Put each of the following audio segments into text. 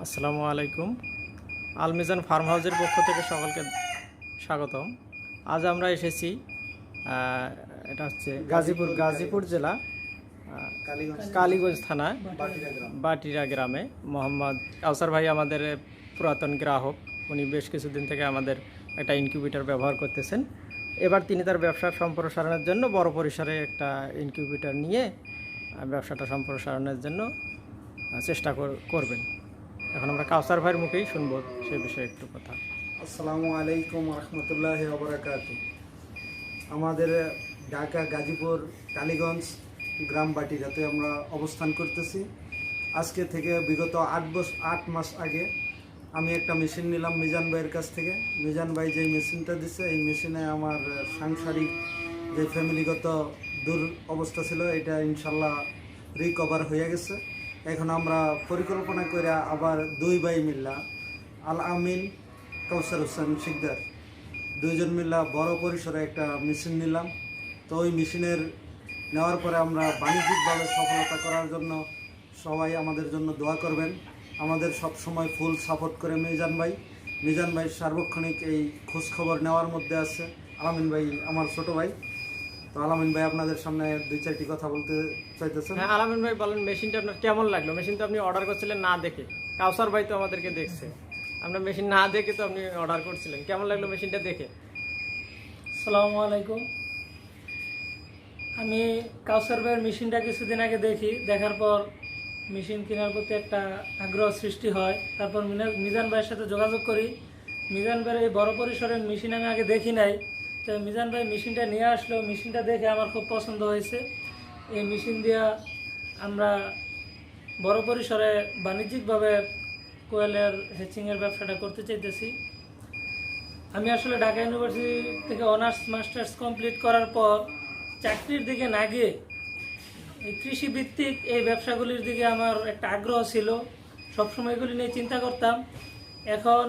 আসসালামু আলাইকুম। আলমিজান ফার্ম হাউসের পক্ষ থেকে সকলকে স্বাগতম। আজ আমরা এসেছি এটা হচ্ছে গাজীপুর গাজীপুর জেলা কালীগঞ্জ থানা, বাটিরা গ্রামে। মোহাম্মদ কাউসার ভাই আমাদের পুরাতন গ্রাহক। উনি বেশ কিছুদিন থেকে আমাদের একটা ইনকিউবেটর ব্যবহার করতেছেন। এবার তিনি তার ব্যবসার সম্প্রসারণের জন্য বড় পরিসরে একটা ইনকিউবেটর নিয়ে ব্যবসাটা সম্প্রসারণের জন্য চেষ্টা কর- করবেন। এখন আমরা কাউসার ভাইয়ের মুখেই শুনব সে বিষয়ে একটু কথা। আসসালামু আলাইকুম রহমতুল্লাহ ওবরাকাত আমাদের ঢাকা, গাজীপুর, কালীগঞ্জ গ্রাম বাটিরাতে আমরা অবস্থান করতেছি। আজকে থেকে বিগত আট বছর আট মাস আগে আমি একটা মেশিন নিলাম মিজান ভাইয়ের কাছ থেকে। মিজান ভাই যে মেশিনটা দিছে, এই মেশিনে আমার সাংসারিক যে ফ্যামিলিগত দূর অবস্থা ছিল, এটা ইনশাল্লাহ রিকভার হয়ে গেছে। এখন আমরা পরিকল্পনা করে আবার দুই ভাই মিল্লা, আল আমিন, কাউসার হোসেন শিকদার, দুইজন মিল্লা বড় পরিসরে একটা মেশিন নিলাম। তো ওই মেশিনের নেওয়ার পরে আমরা বাণিজ্যিকভাবে সফলতা করার জন্য সবাই আমাদের জন্য দোয়া করবেন। আমাদের সব সময় ফুল সাপোর্ট করে মিজান ভাই। মিজান ভাই সার্বক্ষণিক এই খোঁজ খবর নেওয়ার মধ্যে আছে। আলামিন ভাই, আমার ছোট ভাই। তো আলামিন ভাই আপনাদের সামনে দুই চারটি কথা বলতে চাইতেছেন। হ্যাঁ আলামিন ভাই বলেন মেশিনটা আপনার কেমন লাগল? মেশিন তো আপনি অর্ডার করছিলেন না দেখে। কাউসার ভাই তো আমাদেরকে দেখছে। আমরা মেশিন না দেখে তো আপনি অর্ডার করছিলেন। কেমন লাগল মেশিনটা দেখে? সালামু আলাইকুম। আমি কাউসার ভাইয়ের মেশিনটা কিছুদিন আগে দেখি। দেখার পর মেশিন কেনার প্রতি একটা আগ্রহ সৃষ্টি হয়। তারপর মিজান ভাইয়ের সাথে যোগাযোগ করি। মিজান ভাইয়ের এই বড় পরিসরের মেশিন আমি আগে দেখি নাই। তো মিজান ভাই মেশিনটা নিয়ে আসলো। মেশিনটা দেখে আমার খুব পছন্দ হয়েছে। এই মেশিন দিয়া আমরা বড় পরিসরে বাণিজ্যিকভাবে কোয়েলের হ্যাচিংয়ের ব্যবসাটা করতে চাইতেছি। আমি আসলে ঢাকা ইউনিভার্সিটি থেকে অনার্স মাস্টার্স কমপ্লিট করার পর চাকরির দিকে না গিয়ে এই কৃষিভিত্তিক এই ব্যবসাগুলির দিকে আমার একটা আগ্রহ ছিল। সবসময় এগুলি নিয়ে চিন্তা করতাম। এখন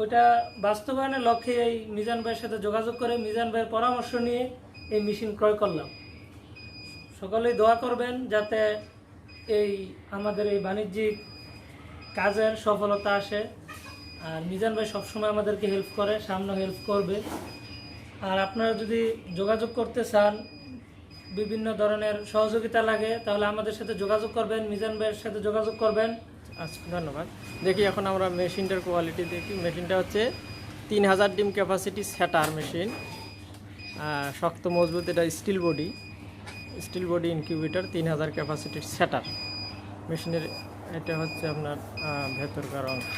ওইটা বাস্তবায়নের লক্ষ্যে এই মিজান ভাইয়ের সাথে যোগাযোগ করে মিজান ভাইয়ের পরামর্শ নিয়ে এই মেশিন ক্রয় করলাম। সকলেই দোয়া করবেন যাতে এই আমাদের এই বাণিজ্যিক কাজের সফলতা আসে। আর মিজান ভাই সবসময় আমাদেরকে হেল্প করে, সামনে হেল্প করবে। আর আপনারা যদি যোগাযোগ করতে চান, বিভিন্ন ধরনের সহযোগিতা লাগে, তাহলে আমাদের সাথে যোগাযোগ করবেন, মিজান ভাইয়ের সাথে যোগাযোগ করবেন। আচ্ছা ধন্যবাদ। দেখি এখন আমরা মেশিনটার কোয়ালিটি দেখি। মেশিনটা হচ্ছে তিন হাজার ডিম ক্যাপাসিটি স্যাটার মেশিন। শক্ত, মজবুত, এটা steel body steel body incubator তিন হাজার ক্যাপাসিটির স্যাটার মেশিনের, এটা হচ্ছে আপনার ভেতরকার অংশ।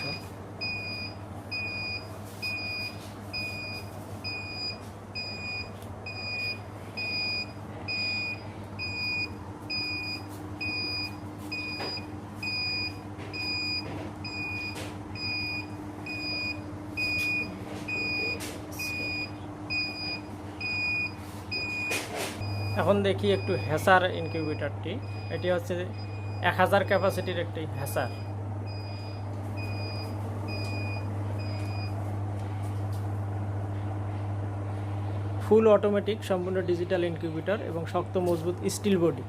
এখন দেখি একটু হেসার ইনকিউবেটারটি এটি হচ্ছে এক হাজার ক্যাপাসিটির একটি হেসার। ফুল অটোমেটিক সম্পূর্ণ ডিজিটাল ইনকিউবেটর এবং শক্ত, মজবুত স্টিল বডি